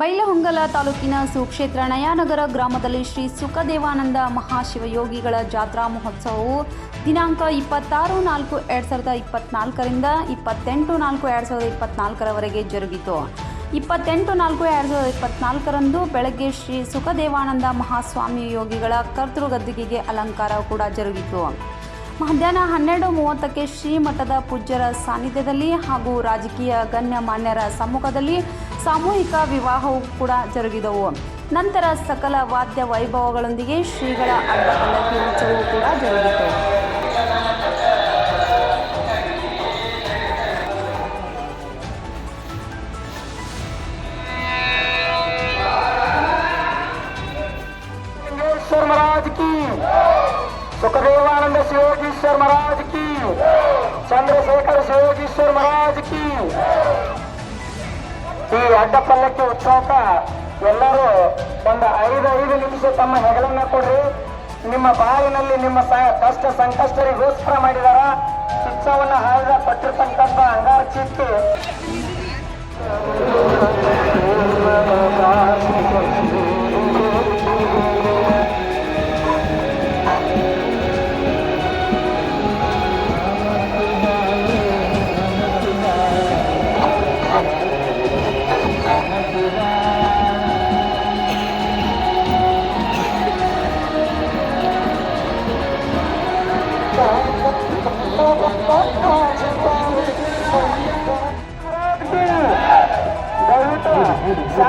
ಬೈಲಹೊಂಗಲ ತಾಲೂಕಿನ ಸುಕ್ಷೇತ್ರ ನಯಾನಗರ ಗ್ರಾಮದಲ್ಲಿ ಶ್ರೀ ಸುಖದೇವಾನಂದ ಮಹಾಶಿವಯೋಗಿಗಳ ಜಾತ್ರಾ ಮಹೋತ್ಸವವು ದಿನಾಂಕ ಇಪ್ಪತ್ತಾರು ನಾಲ್ಕು ಎರಡು ಸಾವಿರದ ಇಪ್ಪತ್ನಾಲ್ಕರಿಂದ ಇಪ್ಪತ್ತೆಂಟು ನಾಲ್ಕು ಎರಡು ಸಾವಿರದ ಇಪ್ಪತ್ನಾಲ್ಕರವರೆಗೆ ಜರುಗಿತು. ಇಪ್ಪತ್ತೆಂಟು ನಾಲ್ಕು ಎರಡು ಸಾವಿರದ ಇಪ್ಪತ್ನಾಲ್ಕರಂದು ಬೆಳಗ್ಗೆ ಶ್ರೀ ಸುಖದೇವಾನಂದ ಮಹಾಸ್ವಾಮಿ ಯೋಗಿಗಳ ಕರ್ತೃಗದ್ದಿಗೆಗೆ ಅಲಂಕಾರ ಕೂಡ ಜರುಗಿತು. ಮಧ್ಯಾಹ್ನ ಹನ್ನೆರಡು ಮೂವತ್ತಕ್ಕೆ ಶ್ರೀಮಠದ ಪೂಜ್ಯರ ಸಾನ್ನಿಧ್ಯದಲ್ಲಿ ಹಾಗೂ ರಾಜಕೀಯ ಗಣ್ಯಮಾನ್ಯರ ಸಮ್ಮುಖದಲ್ಲಿ ಸಾಮೂಹಿಕ ವಿವಾಹವು ಕೂಡ ಜರುಗಿದವು ನಂತರ ಸಕಲ ವಾದ್ಯ ವೈಭವಗಳೊಂದಿಗೆ ಶ್ರೀಗಳ ಅಡ್ಡಪಲ್ಲಕ್ಕಿ ಉತ್ಸವವು ಕೂಡ ಜರುಗಿತು सिंहेश्वर महाराज की सुखदेवानंद शिवयोगीश्वर महाराज की ಚಂದ್ರಶೇಖರ ಶಿವಯೋಗೀಶ್ವರ ಮಹಾರಾಜ್ ಕಿ ಈ ಅಡ್ಡಪಲ್ಲಕ್ಕಿ ಉತ್ಸವಕ್ಕ ಎಲ್ಲರೂ ಒಂದು ಐದು ಐದು ನಿಮಿಷ ತಮ್ಮ ಹೆಗಲನ್ನ ಕೊಡ್ರಿ. ನಿಮ್ಮ ಬಾಳಿನಲ್ಲಿ ನಿಮ್ಮ ಕಷ್ಟ ಸಂಕಷ್ಟರಿಗೋಸ್ಕರ ಮಾಡಿದಾರ. ಉತ್ಸವನ್ನ ಹಾಡಿದ ಪಟ್ಟಿರ್ತಕ್ಕಂಥ ಅಂಗಾರ ಚೀಟಿ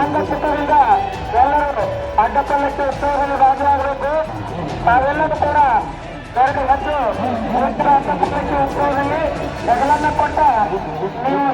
ಶಾಂತಚಿತ್ತರಿಂದ ಎಲ್ಲರೂ ಅಡ್ಡಪಲ್ಲಕ್ಕೆ ಉತ್ಸವದಲ್ಲಿ ಭಾಗಿಯಾಗಬೇಕು ತಾವೆಲ್ಲರೂ ಕೂಡ ಎರಡು ಹೆಚ್ಚು ಮುಂಚಿನ ಅಡ್ಡಪಲ್ಲಕ್ಕೆ ಉತ್ಸವದಲ್ಲಿ ಹೆಗಲನ್ನ ಕೊಟ್ಟ ನೀವು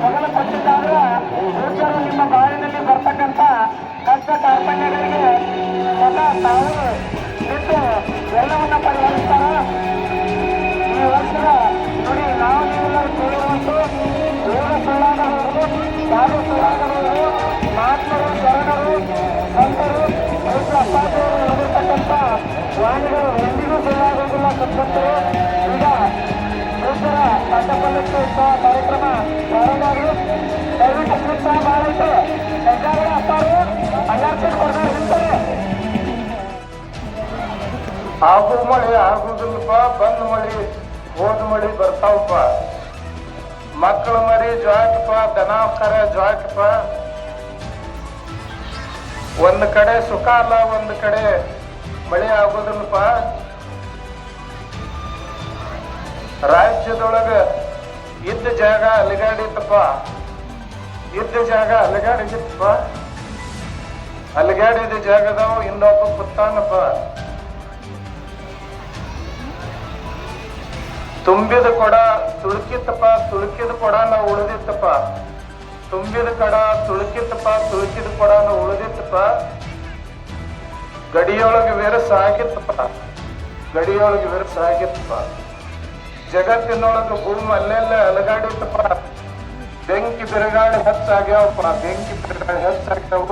ಆಗು ಮಳೆ ಆಗುದಿಲ್ಲಪ್ಪ ಬಂದ್ ಮಳಿ, ಹೋದ ಮಳಿ ಬರ್ತಾವಪ್ಪ. ಮಕ್ಕಳ ಮರಿ ಜ್ವಾಕಪ್ಪ ದನ ಕರೆ ಜ್ವಾಕಪ್ಪ ಒಂದ್ ಕಡೆ ಸುಖ ಅಲ್ಲ, ಒಂದ್ ಕಡೆ ಮಳೆ ಆಗೋದಿಲ್ಲಪ್ಪ ರಾಜ್ಯದೊಳಗ ಇದ್ದ ಜಾಗ ಅಲಿಗಾಡಿತ್ತಪ್ಪ. ಇದ್ದ ಜಾಗ ಅಲಿಗಾಡಿಗಿತ್ತಪ್ಪ ಅಲಿಗಾಡಿದ ಜಾಗದವ ಇನ್ನೊಬ್ಬ ಕುತ್ತಾನಪ್ಪ ತುಂಬಿದ ಕೊಡ ತುಳುಕಿತ್ತಪ್ಪ, ತುಳುಕಿದ ಕೊಡ ನಾವು ಉಳಿದಿತ್ತಪ್ಪ. ತುಂಬಿದ ಕಡ ತುಳುಕಿತ್ತಪ್ಪ, ತುಳುಕಿದ ಕೊಡ ನಾವು ಉಳಿದಿತ್ತಪ್ಪ. ಗಡಿಯೊಳಗೆ ವಿರಸ ಆಗಿತ್ತಪ್ಪ ಗಡಿಯೊಳಗೆ ವಿರಸ ಆಗಿತ್ತಪ್ಪ ಜಗತ್ತಿನೊಳಗೆ ಭೂಮಿ ಅಲ್ಲೆಲ್ಲ ಅಲಗಾಡಿತ್ತಪ್ಪ. ಬೆಂಕಿ ಬಿರುಗಾಳಿ ಹೆಚ್ಚಾಗ್ಯಾವಪ್ಪ. ಬೆಂಕಿ ಬಿರುಗಾಳಿ ಹೆಚ್ಚಾಗ್ಯಾವು.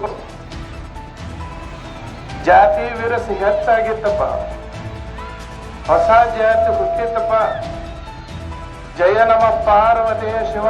ಜಾತಿ ವಿರಸ ಹೆಚ್ಚಾಗಿತ್ತಪ್ಪ. ಹೊಸ ಜಾತಿ ಹುಟ್ಟಿತ್ತಪ್ಪ. ಜಯ ನಮ ಪಾರ್ವತಿ ಶಿವ.